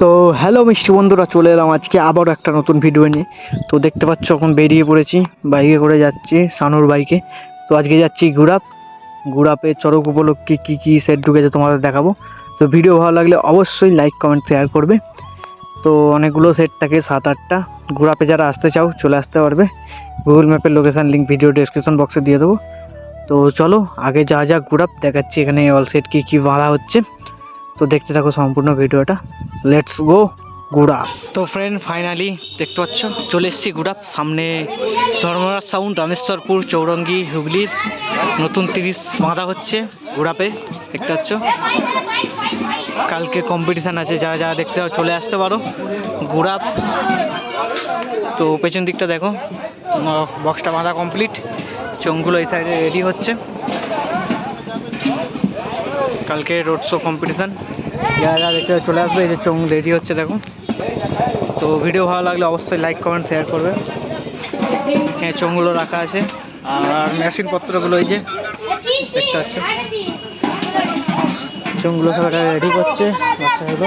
তো হ্যালো মিষ্টি বন্ধুরা, চলে এলাম আজকে আবারও একটা নতুন ভিডিও নিয়ে। তো দেখতে পাচ্ছ, এখন বেরিয়ে পড়েছি বাইকে করে যাচ্ছি, সানুর বাইকে তো আজকে যাচ্ছি গুড়াপ গুড়াপে চড়ক উপলক্ষে কী কী সেট ঢুকেছে তোমাদের দেখাবো। তো ভিডিও ভালো লাগলে অবশ্যই লাইক কমেন্ট শেয়ার করবে। তো অনেকগুলো সেট থাকে, সাত, আটটা। গুড়াপে যারা আসতে চাও, চলে আসতে পারবে। গুগল ম্যাপের লোকেশান লিঙ্ক ভিডিও ডেসক্রিপশন বক্সে দিয়ে দেবো। তো চলো, আগে যা যা গুড়াপ দেখাচ্ছি এখানে অল সেট কী কী বাঁধা হচ্ছে। তো দেখতে থাকো সম্পূর্ণ ভিডিওটা। লেটস গো গুড়াপ তো ফ্রেন্ড ফাইনালি দেখতে পাচ্ছ, চলে এসেছি গুড়াপ সামনে ধর্মরাজ সাউন্ড রামেশ্বরপুর, চৌরঙ্গি, হুগলির। নতুন তিরিশ বাঁধা হচ্ছে গুড়াপে দেখতে পাচ্ছ। কালকে কম্পিটিশান আছে, যারা যারা দেখতে চাও, চলে আসতে পারো। গুড়াপ তো পেছন দিকটা দেখো বক্সটা বাঁধা কমপ্লিট চোঙগুলো এই সাইডে রেডি হচ্ছে। কালকে রোড শো কম্পিটিশান যারা দেখতে চলে আসবে এই যে চোং রেডি হচ্ছে দেখো। তো ভিডিও ভালো লাগলে অবশ্যই লাইক কমেন্ট শেয়ার করবে। হ্যাঁ চোঙগুলো রাখা আছে। আর মেশিন পত্রগুলো এই যে দেখতে পাচ্ছ। চোঙগুলো সব রেডি করছে বাচ্চাগুলো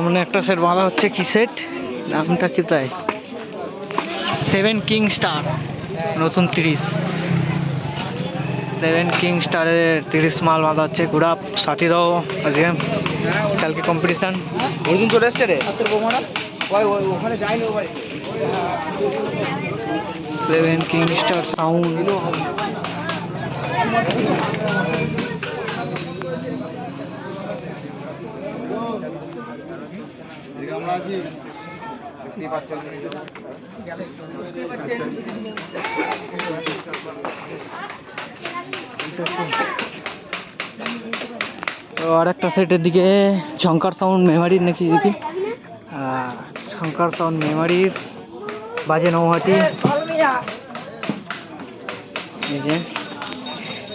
সামনে একটা সেট বাঁধা হচ্ছে কি সেট নামটা কি তাই? সেভেন কিং স্টার নতুন তিরিশ। সেভেন কিং স্টারের তিরিশ মাল বাঁধা হচ্ছে। গুড়াপ সাথী দাও আজকে। কালকে কম্পিটিশান অর্জুন চলে এসছে রে। ওখানে সেভেন কিং স্টার সাউন্ড আমরা আছি দেখতেই পাচ্ছেন আর একটা সেটের দিকে ঝঙ্কার সাউন্ড মেমারির নাকি দেখি আহ, ঝঙ্কার সাউন্ড মেমারির বাজে নৌহাটি।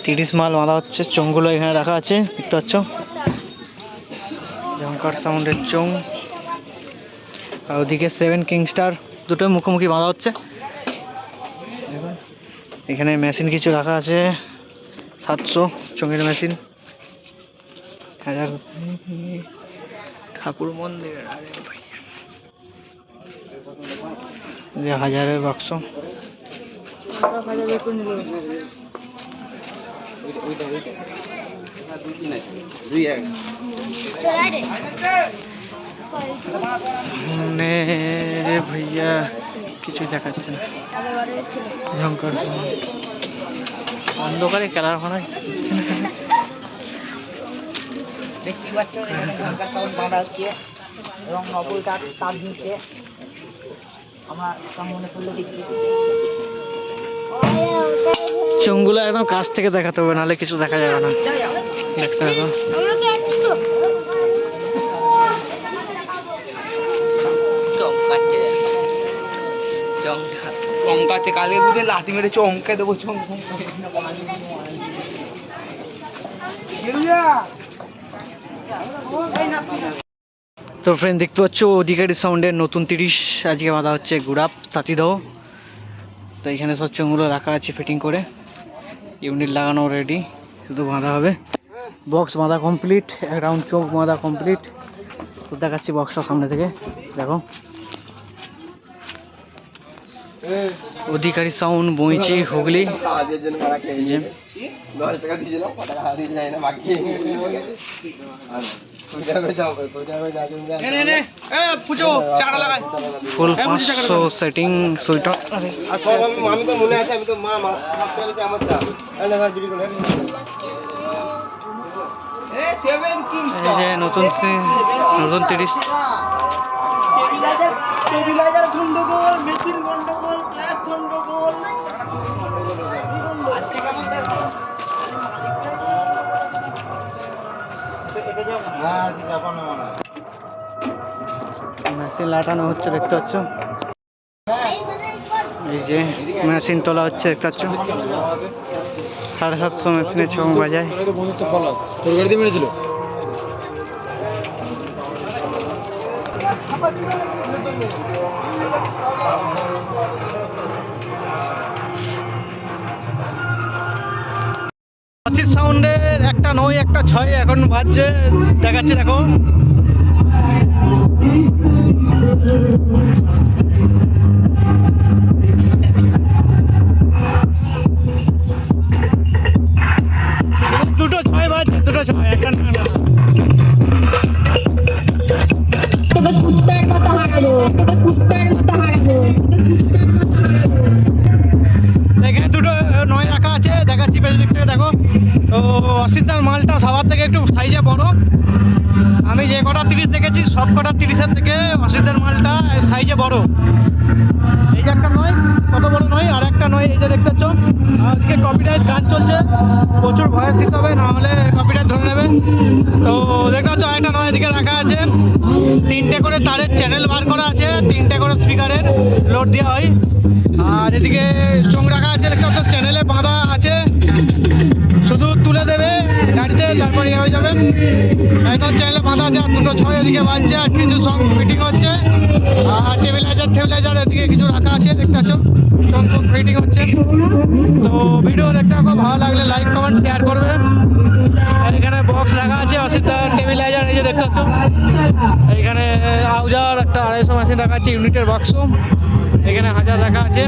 তিরিশ মাল বাঁধা হচ্ছে চোঙগুলো এখানে রাখা আছে দেখতে পাচ্ছ? ঝঙ্কার সাউন্ডের চোং আর ওদিকে সেভেন কিংস্টার দুটো মুখোমুখি বাঁধা হচ্ছে। এখানে মেশিন কিছু রাখা আছে। সাতশো চোঙের মেশিন হাজার ঠাকুর মন্দির আরে ভাই। যে হাজারের বাক্স। দুই এক। সামনে রে ভাইয়া কিছু দেখাচ্ছে না। অন্ধকারে খেলার হয় দেখতে পাচ্ছ বাঁধা হচ্ছে এবং নকল তার তার দিচ্ছে আমরা মনে করলে দিচ্ছি। চোঙগুলো একদম কাছ থেকে দেখাতে হবে নাহলে কিছু দেখা যাবে না। দেখতে হবে চমকা চমকাচ্ছে কালকে বুঝে লাথি মেরে চমকে দেবো চমক তো ফ্রেন্ড দেখতে পাচ্ছ অধিকারী সাউন্ডের নতুন তিরিশ। আজকে বাঁধা হচ্ছে গুড়াপ সাথীদাহ তো এখানে সব চোঙগুলো রাখা আছে ফিটিং করে। ইউনিট লাগানো রেডি শুধু বাঁধা হবে। বক্স বাঁধা কমপ্লিট রাউন্ড চোখ বাঁধা কমপ্লিট তো দেখাচ্ছি বক্সটা সামনে থেকে দেখো। অধিকারী সাউন্ড বইচি হুগলি। ফুল। পাঁচশো সেটিং সুইটার আমি তো মনে আছে আমি তো মা মা সবথেকে বেশি আমার চা মেশিন লাটানো হচ্ছে দেখতে পাচ্ছ? এই যে মেশিন তোলা হচ্ছে দেখতে পাচ্ছ? সাড়ে সাতশো মেশিনের ছং বাজায়। পঁচিশ সাউন্ডের একটা নয় একটা ছয় এখন বাজছে। দেখাচ্ছে দেখো। সাইজে বড়। আমি যে কটা তিরিশ দেখেছি, সব কটা তিরিশের থেকে অসিদ্ধার মালটা সাইজে বড়। এই যে একটা নয়, কত বড় নয়, আর একটা নয়, এই যে দেখতে পাচ্ছ। আজকে কপিরাইট গান চলছে। প্রচুর ভয়েস দিতে হবে, না হলে কপিরাইট ধরে নেবে। তো দেখতে পাচ্ছ, আরেকটা নয় এদিকে রাখা আছে। তিনটে করে তারের চ্যানেল বার করা আছে, তিনটে করে স্পিকারের লোড দেওয়া হয়। আর এদিকে চোখ রাখা আছে, দেখতে পাচ্ছ চ্যানেলে বাঁধা একদম চ্যানেলে বাঁধা আছে, আর দুটো ছয় এদিকে বাজছে, আর কিছু সং ফিটিং হচ্ছে। আর টেবিলাইজার টেবিলাইজার এদিকে কিছু রাখা আছে, দেখতে পাচ্ছ? সং ফিটিং হচ্ছে। তো ভিডিও দেখতে থাকো, ভালো লাগলে লাইক কমেন্ট শেয়ার করবে। এখানে বক্স রাখা আছে অসিদ্ধা টেবিলাইজার এই যে দেখতে পাচ্ছ? এইখানে আউজার, একটা আড়াইশো মেশিন রাখা আছে ইউনিটের বাক্স এখানে হাজার রাখা আছে।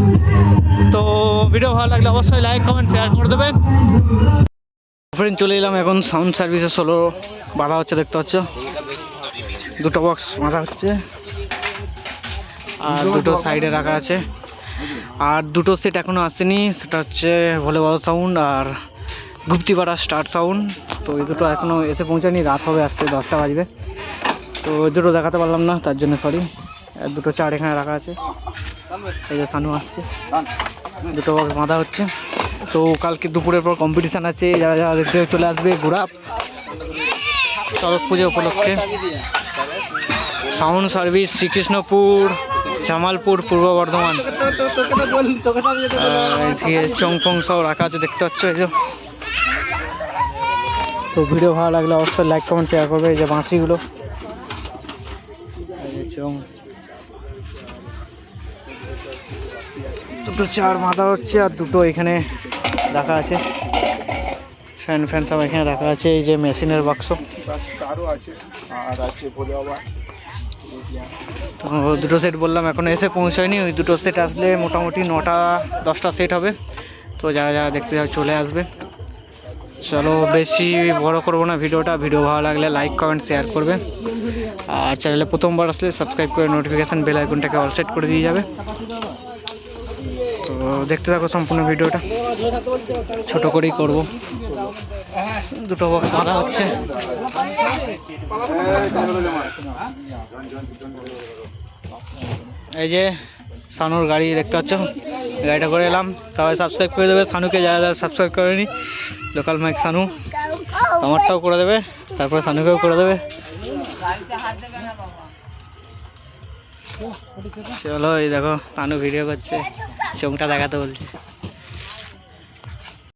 তো ভিডিও ভালো লাগলে অবশ্যই লাইক কমেন্ট শেয়ার করে দেবেন ফ্রেন্ড চলে এলাম এখন সাউন্ড সার্ভিসে সোলো বাঁধা হচ্ছে, দেখতে পাচ্ছ? দুটো বক্স বাঁধা হচ্ছে। আর দুটো সাইডে রাখা আছে। আর দুটো সেট এখনও আসেনি। সেটা হচ্ছে ভোলে বড় সাউন্ড আর গুপ্তিপাড়া স্টার সাউন্ড তো এই দুটো এখনও এসে পৌঁছায়নি। রাত হবে আসতে দশটা বাজবে। তো এই দুটো দেখাতে পারলাম না, তার জন্য সরি দুটো চার এখানে রাখা আছে। এই সানু আসছে। দুটো বক্স বাঁধা হচ্ছে। তো কালকে দুপুরের পর কম্পিটিশান আছে, যারা যারা দেখতে চলে আসবে ঘোরাপ শরৎ পুজো উপলক্ষে। সাউন্ড সার্ভিস, শ্রীকৃষ্ণপুর, জামালপুর, পূর্ব বর্ধমান। আর এদিকে চং ফং সব রাখা আছে, দেখতে পাচ্ছ এই তো ভিডিও ভালো লাগলে অবশ্যই লাইক কমেন্ট শেয়ার করবে এই যে বাঁশিগুলো। দুটো চার মাথা হচ্ছে আর দুটো এখানে রাখা আছে। ফ্যান ফ্যান সব এখানে রাখা আছে, এই যে মেশিনের বাক্স তো দুটো সেট বললাম, এখন এসে পৌঁছায়নি, ওই দুটো সেট আসলে মোটামুটি নটা, দশটা সেট হবে। তো যারা যারা দেখতে চাও চলে আসবে। চলো, বেশি বড় করব না ভিডিওটা। ভিডিও ভালো লাগলে লাইক কমেন্ট শেয়ার করবে। আর চ্যানেলে প্রথমবার আসলে সাবস্ক্রাইব করে নোটিফিকেশান বেল আইকনটাকে অল সেট করে দিয়ে যাবে। দেখতে থাকো সম্পূর্ণ ভিডিওটা। ছোট করেই করব। দুটো বক্স মারা হচ্ছে। এই যে সানুর গাড়ি দেখতে পাচ্ছ? গাড়িটা করে এলাম। সবাই সাবস্ক্রাইব করে দেবে। সানুকে যারা যারা সাবস্ক্রাইব করেনি লোকাল মাইক সানু। আমারটাও করে দেবে। তারপরে সানুকেও করে দেবে। চলো এই দেখো, সানু ভিডিও করছে। চোখটা দেখাতে বলছে।